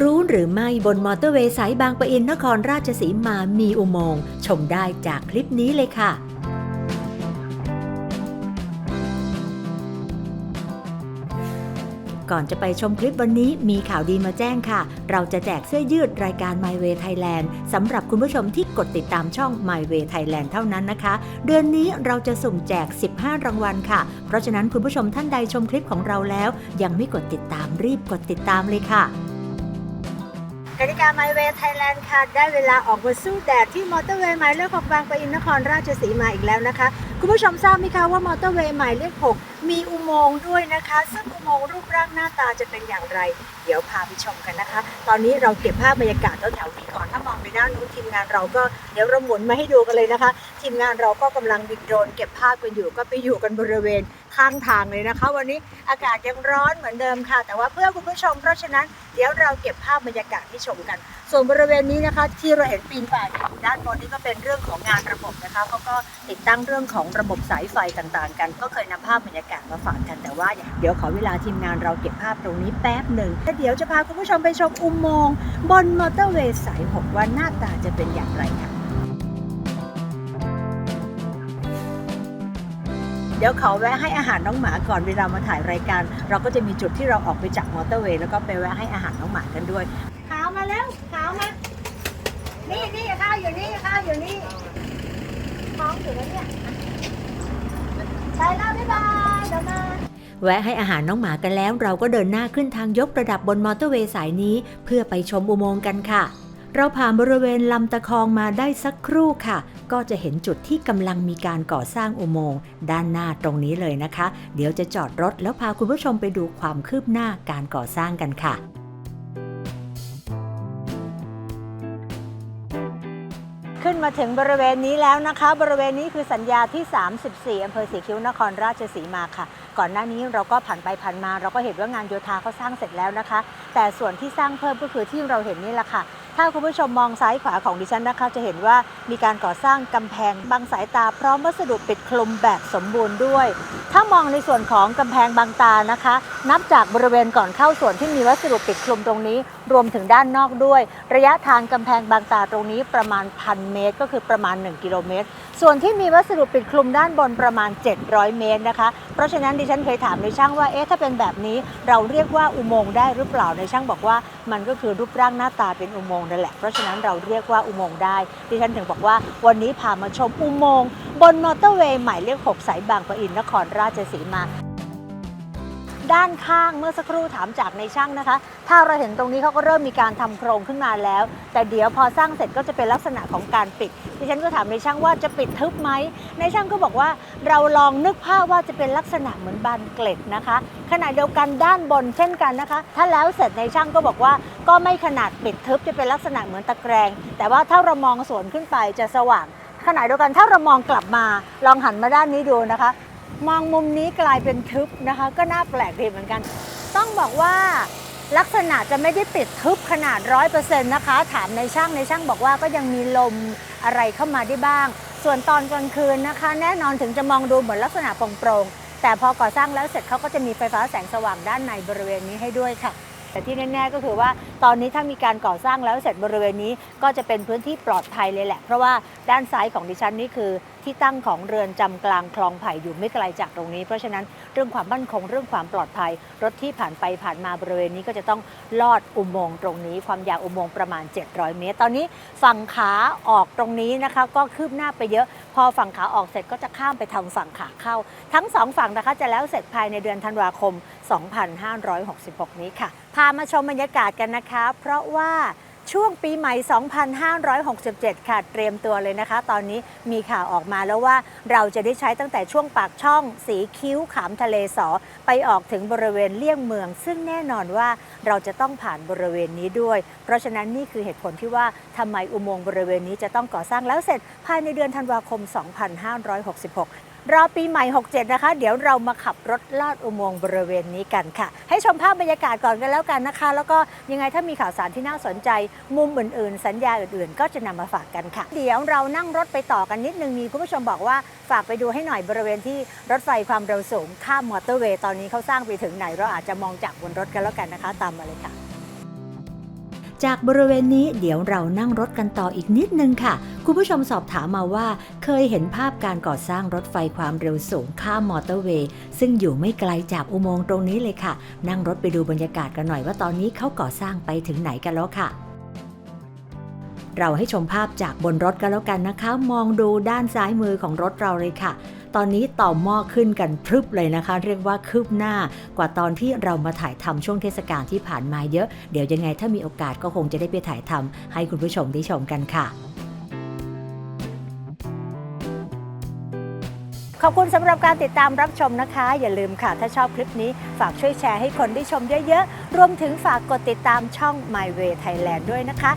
รู้หรือไม่บนมอเตอร์เวย์สายบางปะอินนครราชสีมามีอุโมงค์ชมได้จากคลิปนี้เลยค่ะ ก่อนจะไปชมคลิปวันนี้มีข่าวดีมาแจ้งค่ะ เราจะแจกเสื้อยืดรายการ My Way Thailand สำหรับคุณผู้ชมที่กดติดตามช่อง My Way Thailand เท่านั้นนะคะ เดือนนี้เราจะสุ่มแจก 15 รางวัลค่ะ เพราะฉะนั้นคุณผู้ชมท่านใดชมคลิปของเราแล้ว ยังไม่กดติดตามรีบกดติดตามเลยค่ะ กติกา My Way Thailand ค่ะ ได้เวลาออกมาสู้แดดที่มอเตอร์เวย์หมายเลขหกบางปะอินนครราชสีมาอีกแล้วนะคะ คุณผู้ชมทราบไหมคะว่ามอเตอร์เวย์หมายเลข6 มีอุโมงค์ด้วยนะคะ ซึ่งอุโมงค์รูปร่างหน้าตาจะเป็นอย่างไร เดี๋ยวพาไปชมกันนะคะ ตอนนี้เราเก็บภาพบรรยากาศแถวๆนี้ก่อนถ้ามองไปด้านนู้นทีมงานเราก็เดี๋ยวเราหมุนมาให้ดูกันเลยนะคะ ทีมงานเราก็กำลังบินโดรนเก็บภาพกันอยู่ก็ไปอยู่กันบริเวณข้างทางเลยนะคะ วันนี้อากาศยังร้อนเหมือนเดิมค่ะ แต่ว่าเพื่อคุณผู้ชม เพราะฉะนั้นเดี๋ยวเราเก็บภาพบรรยากาศที่ชมกัน ส่วนบริเวณนี้นะคะ ที่เราเห็นปีนป่ายด้านบนนี้ก็เป็นเรื่องของงานระบบนะคะเขาก็ติดตั้งเรื่องของระบบสายไฟต่างๆ กัน ก็เคยนำภาพบรรยากาศมาฝากกันแต่ว่าเดี๋ยวขอเวลาทีมงานเราเก็บภาพตรงนี้แป๊บหนึ่งแล้วเดี๋ยวจะพาคุณผู้ชมไปชมอุโมงค์บนมอเตอร์เวย์สาย6ว่าหน้าตาจะเป็นอย่างไรค่ะเดี๋ยวขอแวะให้อาหารน้องหมาก่อนเวลามาถ่ายรายการ เราก็จะมีจุดที่เราออกไปจากมอเตอร์เวย์แล้วก็ไปแวะให้อาหารน้องหมากันด้วยขาวมาแล้วขาวมานี่นี่ข้าวอยู่นี่ข้าวอยู่นี่ท้องอยู่แล้วเนี่ยใช่แล้วบ๊ายบาย แวะให้อาหารน้องหมากันแล้วเราก็เดินหน้าขึ้นทางยกระดับบนมอเตอร์เวย์สายนี้ เพื่อไปชมอุโมงค์กันค่ะ เราผ่านบริเวณลำตะคองมาได้สักครู่ค่ะ ก็จะเห็นจุดที่กำลังมีการก่อสร้างอุโมงค์ด้านหน้าตรงนี้เลยนะคะ เดี๋ยวจะจอดรถแล้วพาคุณผู้ชมไปดูความคืบหน้าการก่อสร้างกันค่ะ ขึ้นมาถึงบริเวณนี้แล้วนะคะ บริเวณนี้คือสัญญาที่ 34อำเภอสีคิ้วนครราชสีมาค่ะ ก่อนหน้านี้เราก็ผ่านไปผ่านมา เราก็เห็นว่างานโยธาเขาสร้างเสร็จแล้วนะคะ แต่ส่วนที่สร้างเพิ่มก็คือที่เราเห็นนี่แหละค่ะ ถ้าคุณผู้ชมมองซ้ายขวาของดิฉันนะคะ จะเห็นว่ามีการก่อสร้างกำแพงบังสายตาพร้อมวัสดุปิดคลุมแบบสมบูรณ์ด้วย ถ้ามองในส่วนของกำแพงบางตานะคะ นับจากบริเวณก่อนเข้าส่วนที่มีวัสดุปิดคลุมตรงนี้ รวมถึงด้านนอกด้วย ระยะทางกำแพงบางตาตรงนี้ประมาณพันเมตร ก็คือประมาณ 1 กิโลเมตร ส่วนที่มีวัสดุปิดคลุมด้านบนประมาณ 700 เมตรนะคะ เพราะฉะนั้นดิฉันเคยถามในช่างว่าเอ๊ะถ้าเป็นแบบนี้เราเรียกว่าอุโมงค์ได้หรือเปล่าในช่างบอกว่า มันก็คือรูปร่างหน้าตาเป็นอุโมงค์นั่นแหละเพราะฉะนั้นเราเรียกว่าอุโมงค์ได้ดิฉันถึงบอกว่าวันนี้พามาชมอุโมงค์ บนมอเตอร์เวย์หมายเลข6สายบางปะอินนครราชสีมา ด้านข้างเมื่อสักครู่ถามจากในช่างนะคะ ถ้าเราเห็นตรงนี้เขาก็เริ่มมีการทำโครงขึ้นมาแล้ว แต่เดี๋ยวพอสร้างเสร็จก็จะเป็นลักษณะของการปิดดิฉันก็ถามในช่างว่าจะปิดทึบไหมในช่างก็บอกว่าเราลองนึกภาพว่าจะเป็นลักษณะเหมือนบานเกล็ดนะคะ ขณะเดียวกันด้านบนเช่นกันนะคะ ถ้าแล้วเสร็จในช่างก็บอกว่า ก็ไม่ขนาดปิดทึบจะเป็นลักษณะเหมือนตะแกรง แต่ว่าถ้าเรามองสวนขึ้นไปจะสว่าง ขณะเดียวกันถ้าเรามองกลับมาลองหันมาด้านนี้ดูนะคะ มองมุมนี้กลายเป็นทึบนะคะ ก็น่าแปลกดีเหมือนกัน ต้องบอกว่าลักษณะจะไม่ได้ปิดทึบขนาดร้อยเปอร์เซ็นต์นะคะ ถามในช่างในช่างบอกว่าก็ยังมีลมอะไรเข้ามาได้บ้าง ส่วนตอนกลางคืนนะคะ แน่นอนถึงจะมองดูเหมือนลักษณะโปร่งๆแต่พอก่อสร้างแล้วเสร็จเขาก็จะมีไฟฟ้าแสงสว่างด้านในบริเวณนี้ให้ด้วยค่ะ แต่ที่แน่ๆก็คือว่าตอนนี้ถ้ามีการก่อสร้างแล้วเสร็จบริเวณนี้ก็จะเป็นพื้นที่ปลอดภัยเลยแหละ เพราะว่าด้านซ้ายของดิฉันนี่คือ ที่ตั้งของเรือนจำกลางคลองไผ่อยู่ไม่ไกลจากตรงนี้ เพราะฉะนั้นเรื่องความมั่นคงเรื่องความปลอดภัย รถที่ผ่านไปผ่านมาบริเวณนี้ก็จะต้องลอดอุโมงค์ตรงนี้ ความยาวอุโมงค์ประมาณ 700 เมตร ตอนนี้ฝั่งขาออกตรงนี้นะคะก็คืบหน้าไปเยอะ พอฝั่งขาออกเสร็จก็จะข้ามไปทางฝั่งขาเข้า ทั้งสองฝั่งนะคะจะแล้วเสร็จภายในเดือนธันวาคม 2566 นี้ค่ะ พามาชมบรรยากาศกันนะคะ เพราะว่า ช่วงปีใหม่ 2567 ค่ะ เตรียมตัวเลยนะคะ ตอนนี้มีข่าวออกมาแล้วว่าเราจะได้ใช้ตั้งแต่ช่วงปากช่องสีคิ้วขามทะเลสอ ไปออกถึงบริเวณเลี่ยงเมือง ซึ่งแน่นอนว่าเราจะต้องผ่านบริเวณนี้ด้วย เพราะฉะนั้นนี่คือเหตุผลที่ว่าทำไมอุโมงค์บริเวณนี้จะต้องก่อสร้างแล้วเสร็จภายในเดือนธันวาคม 2566 รอปีใหม่ 67 นะคะ เดี๋ยวเรามาขับรถลอดอุโมงค์บริเวณนี้กันค่ะ ให้ชมภาพบรรยากาศก่อนกันแล้วกันนะคะ แล้วก็ยังไงถ้ามีข่าวสารที่น่าสนใจ มุมอื่น ๆ สัญญาอื่น ๆ ก็จะนำมาฝากกันค่ะ เดี๋ยวเรานั่งรถไปต่อกันนิดนึงมีคุณผู้ชมบอกว่าฝากไปดูให้หน่อยบริเวณที่รถไฟความเร็วสูงข้ามมอเตอร์เวย์ตอนนี้เขาสร้างไปถึงไหนเราอาจจะมองจากบนรถกันแล้วกันนะคะ ตามมาเลยค่ะ จากบริเวณนี้เดี๋ยวเรานั่งรถกันต่ออีกนิดนึงค่ะ คุณผู้ชมสอบถามมาว่า เคยเห็นภาพการก่อสร้างรถไฟความเร็วสูงข้ามมอเตอร์เวย์ ซึ่งอยู่ไม่ไกลจากอุโมงค์ตรงนี้เลยค่ะ นั่งรถไปดูบรรยากาศกันหน่อยว่าตอนนี้เขาก่อสร้างไปถึงไหนกันแล้วค่ะเราให้ชมภาพจากบนรถกันแล้วกันนะคะ มองดูด้านซ้ายมือของรถเราเลยค่ะ ตอนนี้ต่อหม้อขึ้นกันพรึบเลยนะคะ เรียกว่าคืบหน้ากว่าตอนที่เรามาถ่ายทำช่วงเทศกาลที่ผ่านมาเยอะ เดี๋ยวยังไงถ้ามีโอกาสก็คงจะได้ไปถ่ายทำให้คุณผู้ชมได้ชมกันค่ะขอบคุณสำหรับการติดตามรับชมนะคะ อย่าลืมค่ะ ถ้าชอบคลิปนี้ฝากช่วยแชร์ให้คนได้ชมเยอะๆ รวมถึงฝากกดติดตามช่อง My Way Thailand ด้วยนะคะ